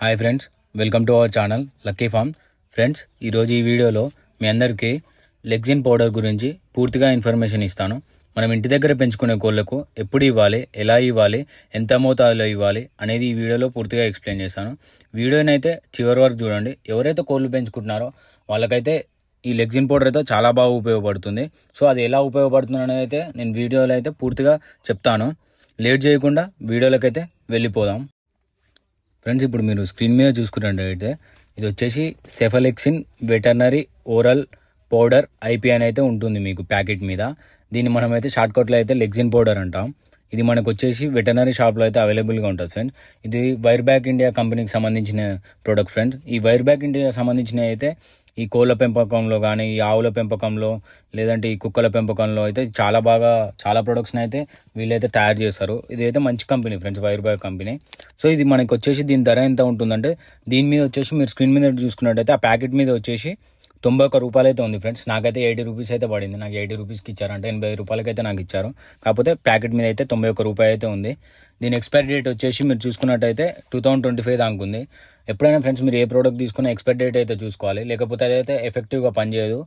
Hi friends welcome to our channel lucky farm friends ఈరోజు ఈ వీడియోలో మీ అందరికీ లెగ్జిన్ పౌడర్ గురించి పూర్తిగా ఇన్ఫర్మేషన్ ఇస్తాను. మనం ఇంటి దగ్గర పెంచుకునే కోళ్ళకు ఎప్పుడు ఇవ్వాలి ఎలా ఇవ్వాలి ఎంత మోతాదులో ఇవ్వాలి అనేది ఈ వీడియోలో పూర్తిగా ఎక్స్ప్లెయిన్ చేస్తాను. వీడియోనైతే చివరి వరకు చూడండి. ఎవరైతే కోళ్ళు పెంచుకుంటున్నారో వాళ్ళకైతే ఈ లెగ్జిన్ పౌడర్ అయితే చాలా బాగా ఉపయోగపడుతుంది. సో అది ఎలా ఉపయోగపడుతుంది అనేది అయితే నేను వీడియోలో అయితే పూర్తిగా చెప్తాను. లేట్ చేయకుండా వీడియోలకైతే వెళ్ళిపోదాం. ఫ్రెండ్స్ ఇప్పుడు మీరు స్క్రీన్ మీద చూసుకున్నట్టయితే ఇది వచ్చేసి cephalexin veterinary oral powder IP అని అయితే ఉంటుంది మీకు ప్యాకెట్ మీద. దీన్ని మనమైతే షార్ట్కట్లో అయితే లెగ్జిన్ పౌడర్ అంటాం. ఇది మనకు వచ్చేసి వెటర్నరీ షాప్లో అయితే అవైలబుల్గా ఉంటుంది ఫ్రెండ్స్. ఇది వైర్ బ్యాక్ ఇండియా కంపెనీకి సంబంధించిన ప్రోడక్ట్ ఫ్రెండ్స్. ఈ వైర్ బ్యాక్ ఇండియా సంబంధించిన అయితే ఈ కోళ్ళ పెంపకంలో కానీ ఈ ఆవుల పెంపకంలో లేదంటే ఈ కుక్కల పెంపకంలో అయితే చాలా బాగా చాలా ప్రొడక్ట్స్ని అయితే వీళ్ళైతే తయారు చేస్తారు ఇది అయితే మంచి company friends Virbac company. So ఇది మనకి వచ్చేసి దీని ధర ఎంత ఉంటుందంటే దీని మీద వచ్చేసి మీరు స్క్రీన్ మీద చూసుకున్నట్టయితే ఆ ప్యాకెట్ మీద వచ్చేసి తొంభై ఒక్క రూపాయలు అయితే ఉంది ఫ్రెండ్స్. నాకైతే ఎయిటీ రూపీస్ అయితే పడింది. నాకు ఎయిటీ రూపీస్కి ఇచ్చారు. అంటే ఎనభై రూపాయలకి అయితే నాకు ఇచ్చారు. కాకపోతే ప్యాకెట్ మీద అయితే తొంభై ఒక్క రూపాయి అయితే ఉంది. దీని ఎక్స్పైరీ డేట్ వచ్చేసి మీరు చూసుకున్నట్టయితే టూ థౌసండ్ ట్వంటీ ఫైవ్ దాకా ఉంది. ఎప్పుడైనా ఫ్రెండ్స్ మీరు ఏ ప్రోడక్ట్ తీసుకున్న ఎక్స్పైరీ డేట్ అయితే చూసుకోవాలి. లేకపోతే అదైతే ఎఫెక్టివ్గా పనిచేయదు.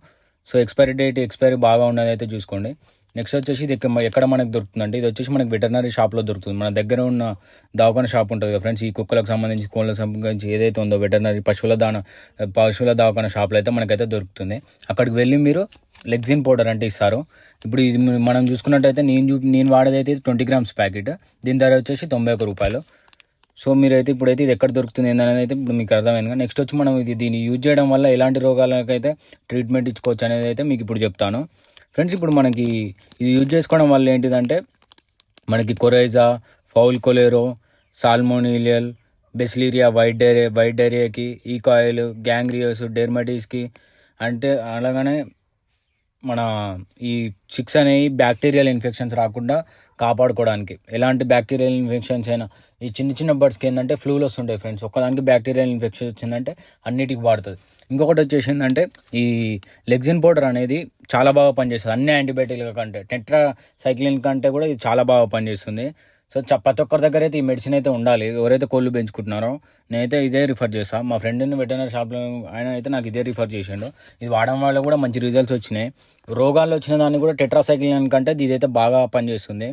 సో ఎక్స్పైరీ డేట్ ఎక్స్పైరీ బాగా ఉన్నది అయితే చూసుకోండి. నెక్స్ట్ వచ్చేసి ఇది ఎక్కడ మనకు దొరుకుతుందంటే ఇది వచ్చేసి మనకి వెటర్నరీ షాప్లో దొరుకుతుంది. మన దగ్గర ఉన్న దవాఖాన షాప్ ఉంటుంది కదా ఫ్రెండ్స్ ఈ కుక్కలకు సంబంధించి కోళ్ళకు సంబంధించి ఏదైతే ఉందో వెటర్నరీ పశువుల దాన పశువుల దవాఖాన షాప్లో అయితే మనకైతే దొరుకుతుంది. అక్కడికి వెళ్ళి మీరు లెగ్జిన్ పౌడర్ అంటే ఇస్తారు. ఇప్పుడు ఇది మనం చూసుకున్నట్టయితే నేను చూ నేను వాడేదైతే ట్వంటీ గ్రామ్స్ ప్యాకెట్. దీని ధర వచ్చేసి తొంభై ఒక్క రూపాయలు. సో మీరైతే ఇప్పుడైతే ఇది ఎక్కడ దొరుకుతుంది ఏంటనేది అయితే ఇప్పుడు మీకు అర్థమైంది నెక్స్ట్ వచ్చి మనం ఇది దీన్ని యూజ్ చేయడం వల్ల ఎలాంటి రోగాలకైతే ట్రీట్మెంట్ ఇచ్చుకోవచ్చు అనేది అయితే మీకు ఇప్పుడు చెప్తాను. ఫ్రెండ్స్ ఇప్పుడు మనకి ఇది యూజ్ చేసుకోవడం వల్ల ఏంటిదంటే మనకి coryza fowl cholera salmonella bacillary white diarrhoea white డైరియాకి E coli gangrenous డెర్మటీస్కి అంటే అలాగనే మన ఈ చిక్స్ అనేవి బ్యాక్టీరియల్ ఇన్ఫెక్షన్స్ రాకుండా కాపాడుకోవడానికి. ఎలాంటి బ్యాక్టీరియల్ ఇన్ఫెక్షన్స్ అయినా ఈ చిన్న చిన్న బర్డ్స్కి ఏంటంటే ఫ్లూలు వస్తుంటాయి ఫ్రెండ్స్ ఒక్కదానికి బ్యాక్టీరియల్ ఇన్ఫెక్షన్ వచ్చిందంటే అన్నిటికి వాడుతుంది. ఇంకొకటి వచ్చేసి ఏంటంటే ఈ లెగ్జిన్ పౌడర్ అనేది చాలా బాగా పనిచేస్తుంది. అన్ని యాంటీబయాటిక్ల కంటే టెట్రా సైక్లిన్ కంటే కూడా ఇది చాలా బాగా పనిచేస్తుంది. సో ప్రతి ఒక్కరి దగ్గర అయితే ఈ మెడిసిన్ అయితే ఉండాలి. ఎవరైతే కోళ్ళు పెంచుకుంటున్నారో నేనైతే ఇదే రిఫర్ చేస్తాను మా ఫ్రెండ్ని వెటర్నరీ షాప్లో ఆయన అయితే నాకు ఇదే రిఫర్ చేసిండు. ఇది వాడడం వల్ల కూడా మంచి రిజల్ట్స్ వచ్చినాయి. రోగాలు వచ్చిన దాన్ని కూడా టెట్రాసైక్లిన్ కంటే ఇదైతే బాగా పనిచేస్తుంది.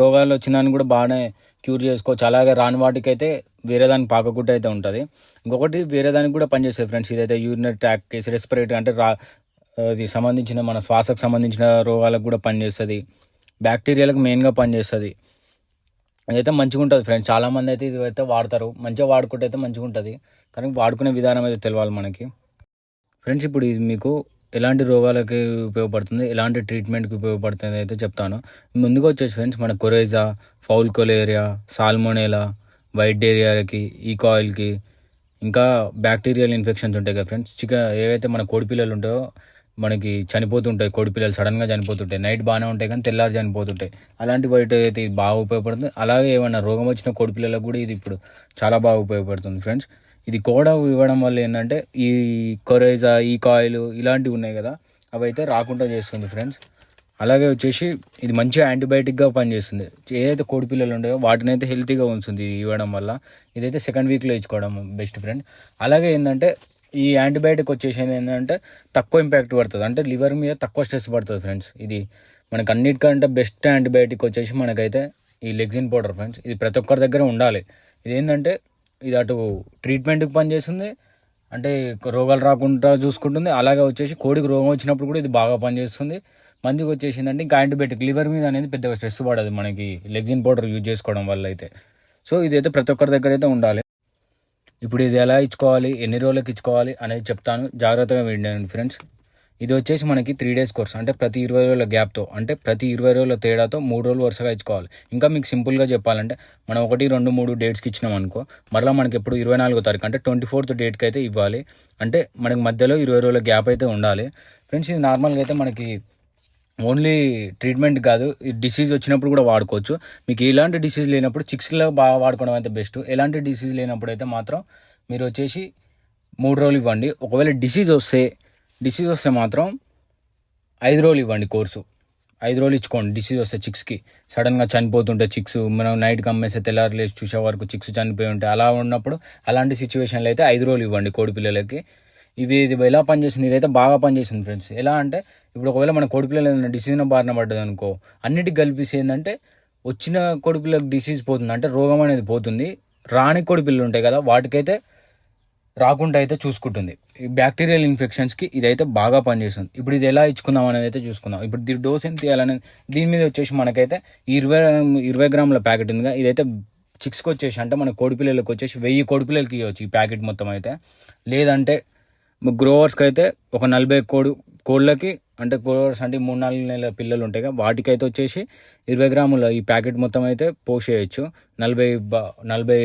రోగాలు వచ్చిన దాన్ని కూడా బాగానే క్యూర్ చేసుకోవచ్చు. అలాగే రాని వాటికి అయితే వేరే దానికి పాకకుండా అయితే ఉంటుంది. ఇంకొకటి వేరే దానికి కూడా పనిచేస్తుంది ఫ్రెండ్స్ ఇదైతే యూరినరీ ట్రాక్ కేసు రెస్పిరేటరీ అంటే రా ఇది సంబంధించిన మన శ్వాసకు సంబంధించిన రోగాలకు కూడా పనిచేస్తుంది. బ్యాక్టీరియాలకు మెయిన్గా పనిచేస్తుంది. ఇదైతే మంచిగా ఉంటుంది ఫ్రెండ్స్ చాలామంది అయితే ఇది అయితే వాడతారు. మంచిగా వాడుకుంటే అయితే మంచిగా ఉంటుంది కానీ వాడుకునే విధానం అయితే తెలియాలి మనకి. ఫ్రెండ్స్ ఇప్పుడు ఇది మీకు ఎలాంటి రోగాలకి ఉపయోగపడుతుంది? ఎలాంటి ట్రీట్మెంట్కి ఉపయోగపడుతుంది అయితే చెప్తాను. ముందుగా వచ్చేసి ఫ్రెండ్స్ మన కొరేజా ఫౌల్ కొలేరియా సాల్మోనేలా వైట్ డేరియాకి ఈ కాయిల్కి ఇంకా బ్యాక్టీరియల్ ఇన్ఫెక్షన్స్ ఉంటాయి కదా ఫ్రెండ్స్ చికెన్ ఏవైతే మన కోడిపిల్లలు ఉంటాయో మనకి చనిపోతుంటాయి కోడిపిల్లలు సడన్గా చనిపోతుంటాయి నైట్ బాగానే ఉంటాయి కానీ తెల్లారి చనిపోతుంటాయి. అలాంటి వాటి అయితే ఇది బాగా ఉపయోగపడుతుంది. అలాగే ఏమైనా రోగం వచ్చిన కోడిపిల్లలకు కూడా ఇది ఇప్పుడు చాలా బాగా ఉపయోగపడుతుంది ఫ్రెండ్స్ ఇది కూడా ఇవ్వడం వల్ల ఏంటంటే ఈ కొరైజా ఈ కాయిలు ఇలాంటివి ఉన్నాయి కదా అవి అయితే రాకుండా చేస్తుంది ఫ్రెండ్స్ అలాగే వచ్చేసి ఇది మంచిగా యాంటీబయాటిక్గా పనిచేస్తుంది. ఏదైతే కోడి పిల్లలు ఉంటాయో వాటిని అయితే హెల్తీగా ఉంచుతుంది ఇది ఇవ్వడం వల్ల. ఇదైతే సెకండ్ వీక్లో ఇచ్చుకోవడం బెస్ట్ ఫ్రెండ్ అలాగే ఏంటంటే ఈ యాంటీబయాటిక్ వచ్చేసేది ఏంటంటే తక్కువ ఇంపాక్ట్ పడుతుంది. అంటే లివర్ మీద తక్కువ స్ట్రెస్ పడుతుంది ఫ్రెండ్స్. ఇది మనకు అన్నిటికంటే బెస్ట్ యాంటీబయాటిక్ వచ్చేసి మనకైతే ఈ లెగ్జిన్ పౌడర్ ఫ్రెండ్స్. ఇది ప్రతి ఒక్కరి దగ్గర ఉండాలి. ఇది ఏంటంటే ఇది అటు ట్రీట్మెంట్కి పనిచేస్తుంది. అంటే రోగాలు రాకుండా చూసుకుంటుంది. అలాగే వచ్చేసి కోడికి రోగం వచ్చినప్పుడు కూడా ఇది బాగా పనిచేస్తుంది. మందికి వచ్చేసిందంటే ఇంకా యాంటీబయాటిక్ లివర్ మీద అనేది పెద్దగా స్ట్రెస్ పడదు మనకి లెగ్జిన్ పౌడర్ యూజ్ చేసుకోవడం వల్ల అయితే. సో ఇదైతే ప్రతి ఒక్కరి దగ్గర అయితే ఉండాలి. ఇప్పుడు ఇది ఎలా ఇచ్చుకోవాలి? ఎన్ని రోజులకు ఇచ్చుకోవాలి? అనేది చెప్తాను. జాగ్రత్తగా వినండి ఫ్రెండ్స్. ఇది వచ్చేసి మనకి త్రీ డేస్ కోర్స్ అంటే ప్రతి ఇరవై రోజుల గ్యాప్తో అంటే ప్రతి ఇరవై రోజుల తేడాతో మూడు రోజులు వరుసగా ఇచ్చుకోవాలి. ఇంకా మీకు సింపుల్గా చెప్పాలంటే మనం ఒకటి రెండు మూడు డేట్స్కి ఇచ్చినాం అనుకో మరలా మనకి ఎప్పుడు ఇరవై నాలుగో తారీఖు అంటే ట్వంటీ ఫోర్త్ డేట్కి అయితే ఇవ్వాలి. అంటే మనకి మధ్యలో ఇరవై రోజుల గ్యాప్ అయితే ఉండాలి. ఫ్రెండ్స్ ఇది నార్మల్గా అయితే మనకి ఓన్లీ ట్రీట్మెంట్ కాదు ఈ డిసీజ్ వచ్చినప్పుడు కూడా వాడుకోవచ్చు. మీకు ఎలాంటి డిసీజ్ లేనప్పుడు చిక్స్లో బాగా వాడుకోవడం అయితే బెస్ట్. ఎలాంటి డిసీజ్ లేనప్పుడు అయితే మాత్రం మీరు వచ్చేసి మూడు రోజులు ఇవ్వండి. ఒకవేళ డిసీజ్ వస్తే డిసీజ్ వస్తే మాత్రం ఐదు రోజులు ఇవ్వండి కోర్సు. ఐదు రోజులు ఇచ్చుకోండి డిసీజ్ వస్తే చిక్స్కి. సడన్గా చనిపోతుంటే చిక్స్ మనం నైట్కి అమ్మేస్తే తెల్లారి లేచి చూసే వరకు చిక్స్ చనిపోయి ఉంటాయి అలా ఉన్నప్పుడు అలాంటి సిచ్యువేషన్లో అయితే ఐదు రోజులు ఇవ్వండి కోడి పిల్లలకి. ఇవి ఇది ఎలా పనిచేసింది ఇదైతే బాగా పనిచేసింది ఫ్రెండ్స్. ఎలా అంటే ఇప్పుడు ఒకవేళ మన కోడి ఏదైనా డిసీజ్ బారిన పడ్డది అనుకో అన్నిటికి కలిపేసి ఏంటంటే వచ్చిన కోడి డిసీజ్ పోతుంది. అంటే రోగం అనేది పోతుంది. రాని కోడి ఉంటాయి కదా వాటికైతే రాకుండా అయితే చూసుకుంటుంది. ఈ బ్యాక్టీరియల్ ఇన్ఫెక్షన్స్కి ఇదైతే బాగా పనిచేస్తుంది. ఇప్పుడు ఇది ఎలా ఇచ్చుకుందాం అనేది అయితే చూసుకుందాం. ఇప్పుడు దీని డోస్ ఎంత తీయాలనేది దీని మీద వచ్చేసి మనకైతే ఇరవై ఇరవై గ్రాముల ప్యాకెట్ ఉందిగా ఇదైతే చిక్స్కి వచ్చేసి అంటే మన కోడిపిల్లలకి వచ్చేసి వెయ్యి కోడిపిల్లలకి ఇవ్వచ్చు ఈ ప్యాకెట్ మొత్తం అయితే. లేదంటే గ్రోవర్స్కి అయితే ఒక నలభై కోడి కోళ్ళకి అంటే గ్రోవర్స్ అంటే మూడు నాలుగు నెలల పిల్లలు ఉంటాయి కదా వాటికైతే వచ్చేసి ఇరవై గ్రాముల ఈ ప్యాకెట్ మొత్తం అయితే పోసేయచ్చు నలభై నలభై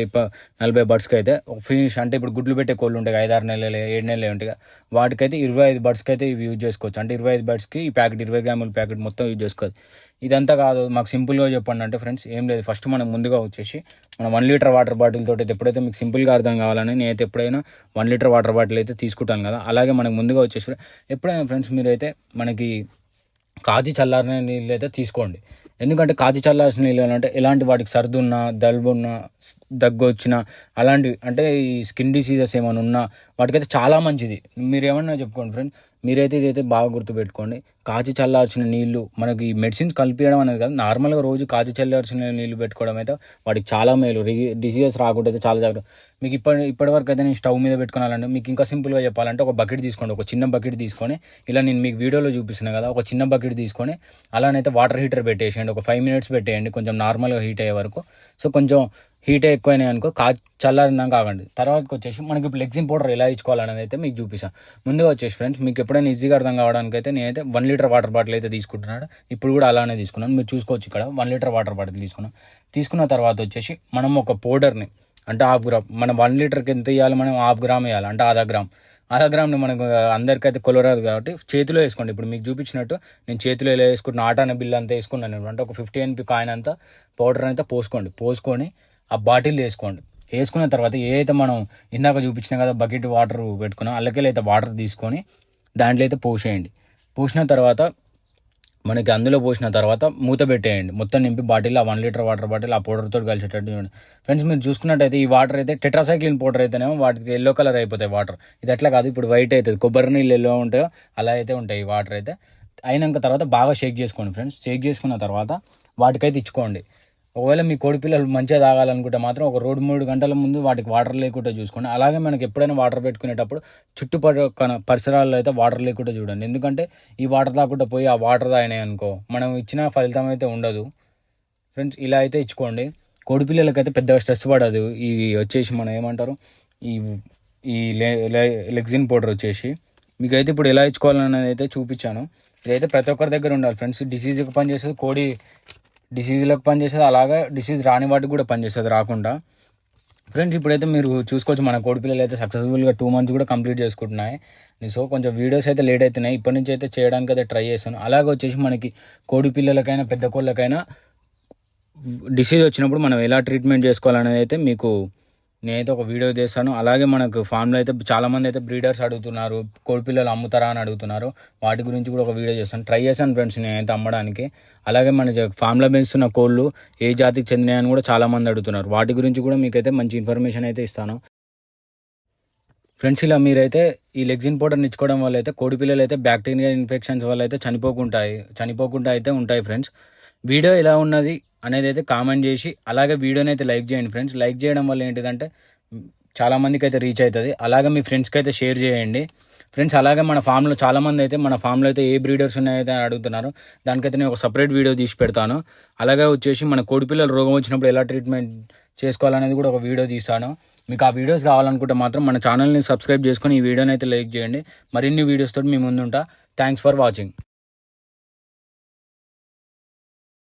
నలభై బర్డ్స్కి అయితే ఫినిష్ అంటే ఇప్పుడు గుడ్లు పెట్టే కోళ్ళు ఉంటాయి ఐదారు నెలలు ఏడు నెలలు ఉంటాయి వాటికైతే ఇరవై ఐదు బర్డ్స్కి అయితే ఇవి యూజ్ చేసుకోవచ్చు. అంటే ఇరవై ఐదు బర్డ్స్కి ఈ ప్యాకెట్ ఇరవై గ్రాముల ప్యాకెట్ మొత్తం యూజ్ చేసుకోవచ్చు. ఇదంతా కాదు మాకు సింపుల్గా చెప్పండి అంటే ఫ్రెండ్స్ ఏం లేదు. ఫస్ట్ మనం ముందుగా వచ్చేసి మనం వన్ లీటర్ వాటర్ బాటిల్ తోటి అయితే ఎప్పుడైతే మీకు సింపుల్గా అర్థం కావాలని నేనైతే ఎప్పుడైనా వన్ లీటర్ వాటర్ బాటిల్ అయితే తీసుకుంటాను కదా అలాగే మనకు ముందుగా వచ్చేసి ఎప్పుడైనా ఫ్రెండ్స్ మీరైతే మనకి కాచి చల్లారిన నీళ్ళు అయితే తీసుకోండి. ఎందుకంటే కాచి చల్లాల్సిన నీళ్ళు అంటే ఎలాంటి వాటికి సర్దున్నా దల్బున్నా దగ్గు వచ్చినా అలాంటివి అంటే ఈ స్కిన్ డిసీజెస్ ఏమైనా ఉన్నా వాటికైతే చాలా మంచిది. మీరు ఏమన్నా చెప్పుకోండి ఫ్రెండ్ మీరైతే ఇదైతే బాగా గుర్తుపెట్టుకోండి. కాచి చల్లార్చిన నీళ్ళు మనకి మెడిసిన్స్ కలిపియడం అనేది కాదు నార్మల్గా రోజు కాచి చల్లార్చిన నీళ్ళు పెట్టుకోవడం అయితే వాటికి చాలా మేలు. డిసీజెస్ రాకుండా అయితే చాలా జాగ్రత్త మీకు ఇప్పటి ఇప్పటి వరకు అయితే నేను స్టవ్ మీద పెట్టుకోవాలంటే మీకు ఇంకా సింపుల్గా చెప్పాలంటే ఒక బకెట్ తీసుకోండి ఒక చిన్న బకెట్ తీసుకొని ఇలా నేను మీకు వీడియోలో చూపిస్తున్నాను కదా ఒక చిన్న బకెట్ తీసుకొని అలానైతే వాటర్ హీటర్ పెట్టేసేయండి ఒక ఫైవ్ మినిట్స్ పెట్టేయండి కొంచెం నార్మల్గా హీట్ అయ్యే వరకు. సో కొంచెం హీట్ ఎక్కువైనాయి అనుకో కా చల్లారిందాక ఆగండి. తర్వాతకి వచ్చేసి మనకి ఇప్పుడు లెగ్జిన్ పౌడర్ ఎలా ఇచ్చుకోవాలనేది అయితే మీకు చూపిస్తాను ముందుగా వచ్చేసి ఫ్రెండ్స్ మీకు ఎప్పుడైనా ఈజీగా అర్థం కావడానికి అయితే నేనైతే వన్ లీటర్ వాటర్ బాటిల్ అయితే తీసుకుంటున్నాను. ఇప్పుడు కూడా అలానే తీసుకున్నాను. మీరు చూసుకోవచ్చు ఇక్కడ వన్ లీటర్ వాటర్ బాటిల్ తీసుకున్నాను. తీసుకున్న తర్వాత వచ్చేసి మనం ఒక పౌడర్ని అంటే హాఫ్ గ్రామ్ మనం వన్ లీటర్కి ఎంత ఇవ్వాలి మనం హాఫ్ గ్రామ్ వేయాలి అంటే ఆधा గ్రామ్. ఆधा గ్రామ్ని మనకు అందరికైతే కొలరాదు కాబట్టి చేతిలో వేసుకోండి. ఇప్పుడు మీకు చూపించినట్టు నేను చేతిలో ఎలా వేసుకుంటున్నా ఆటాన బిల్ అంతా వేసుకున్నాను. అంటే ఒక ఫిఫ్టీ ఎన్పి కాయిన్ అంతా పౌడర్ అంతా పోసుకోండి. పోసుకొని ఆ బాటిల్ వేసుకోండి. వేసుకున్న తర్వాత ఏదైతే మనం ఇందాక చూపించిన కదా బకెట్ వాటర్ పెట్టుకున్నాం అల్లకెళ్ళి అయితే వాటర్ తీసుకొని దాంట్లో అయితే పోసేయండి. పోసిన తర్వాత మనకి అందులో పోసిన తర్వాత మూత పెట్టేయండి. మొత్తం నింపి బాటిల్ ఆ వన్ లీటర్ వాటర్ బాటిల్ ఆ పౌడర్తో కలిసేటట్టు చూడండి. ఫ్రెండ్స్ మీరు చూసుకున్నట్టయితే ఈ వాటర్ అయితే టెట్రాసైక్లిన్ పౌడర్ అయితేనేమో వాటికి ఎల్లో కలర్ అయిపోతాయి వాటర్ ఇది అట్లా కాదు ఇప్పుడు వైట్ అవుతుంది కొబ్బరి నీళ్ళు ఎల్లో ఉంటాయో అలా అయితే ఉంటాయి ఈ వాటర్ అయితే. అయినాక తర్వాత బాగా షేక్ చేసుకోండి ఫ్రెండ్స్ షేక్ చేసుకున్న తర్వాత వాటికైతే ఇచ్చుకోండి. ఒకవేళ మీ కోడి పిల్లలు మంచిగా తాగాలనుకుంటే మాత్రం ఒక రెండు మూడు గంటల ముందు వాటికి వాటర్ లేకుండా చూసుకోండి. అలాగే మనకి ఎప్పుడైనా వాటర్ పెట్టుకునేటప్పుడు చుట్టుపక్కల పరిసరాల్లో అయితే వాటర్ లేకుండా చూడండి. ఎందుకంటే ఈ వాటర్ తాకుండా పోయి ఆ వాటర్ తాగినాయి అనుకో మనం ఇచ్చిన ఫలితం అయితే ఉండదు. ఫ్రెండ్స్ ఇలా అయితే ఇచ్చుకోండి. కోడి పిల్లలకైతే పెద్దగా స్ట్రెస్ పడదు. ఇది వచ్చేసి మనం ఏమంటారు? ఈ ఈ లెగ్జిన్ పౌడర్ వచ్చేసి. మీకు అయితే ఇప్పుడు ఎలా ఇచ్చుకోవాలనేది అయితే చూపించాను. ఇదైతే ప్రతి ఒక్కరి దగ్గర ఉండాలి. ఫ్రెండ్స్ డిసీజ్కి పనిచేసేది కోడి డిసీజ్లకు పనిచేస్తుంది అలాగే డిసీజ్ రాని వాటికి కూడా పనిచేస్తుంది రాకుండా. ఫ్రెండ్స్ ఇప్పుడైతే మీరు చూసుకోవచ్చు మన కోడి పిల్లలు అయితే సక్సెస్ఫుల్గా టూ మంత్స్ కూడా కంప్లీట్ చేసుకుంటున్నాయి. సో కొంచెం వీడియోస్ అయితే లేట్ అవుతున్నాయి ఇప్పటి నుంచి అయితే చేయడానికి అయితే ట్రై చేస్తాను. అలాగే వచ్చేసి మనకి కోడి పిల్లలకైనా పెద్ద కోళ్ళకైనా డిసీజ్ వచ్చినప్పుడు మనం ఎలా ట్రీట్మెంట్ చేసుకోవాలనేది అయితే మీకు నేనైతే ఒక వీడియో చేస్తాను అలాగే మనకు ఫామ్లో అయితే చాలామంది అయితే బ్రీడర్స్ అడుగుతున్నారు కోడిపిల్లలు అమ్ముతారా అని అడుగుతున్నారు. వాటి గురించి కూడా ఒక వీడియో చేస్తాను ట్రై చేశాను ఫ్రెండ్స్ నేనైతే అమ్మడానికి. అలాగే మన ఫామ్లో పెంచుతున్న కోళ్ళు ఏ జాతికి చెందినాయని కూడా చాలామంది అడుగుతున్నారు. వాటి గురించి కూడా మీకైతే మంచి ఇన్ఫర్మేషన్ అయితే ఇస్తాను. ఫ్రెండ్స్ ఇలా మీరైతే ఈ లెగ్జిన్ పౌడర్ని ఇచ్చుకోవడం వల్ల అయితే కోడి పిల్లలు అయితే బ్యాక్టీరియా ఇన్ఫెక్షన్స్ వల్ల అయితే చనిపోకుంటాయి చనిపోకుండా అయితే ఉంటాయి ఫ్రెండ్స్ వీడియో ఎలా ఉన్నది అనేది అయితే కామెంట్ చేసి అలాగే వీడియోని అయితే లైక్ చేయండి ఫ్రెండ్స్ లైక్ చేయడం వల్ల ఏంటిదంటే చాలామందికి అయితే రీచ్ అవుతుంది. అలాగే మీ ఫ్రెండ్స్కి అయితే షేర్ చేయండి. ఫ్రెండ్స్ అలాగే మన ఫామ్లో చాలామంది అయితే మన ఫామ్లో అయితే ఏ బ్రీడర్స్ ఉన్నాయైతే అడుగుతున్నారు దానికైతే నేను ఒక సపరేట్ వీడియో తీసి పెడతాను. అలాగే వచ్చేసి మన కోడిపిల్లల రోగం వచ్చినప్పుడు ఎలా ట్రీట్మెంట్ చేసుకోవాలనేది కూడా ఒక వీడియో తీస్తాను. మీకు ఆ వీడియోస్ కావాలనుకుంటే మాత్రం మన ఛానల్ని సబ్స్క్రైబ్ చేసుకొని ఈ వీడియోని అయితే లైక్ చేయండి. మరిన్ని వీడియోస్తో మీ ముందుంటా. Thanks for watching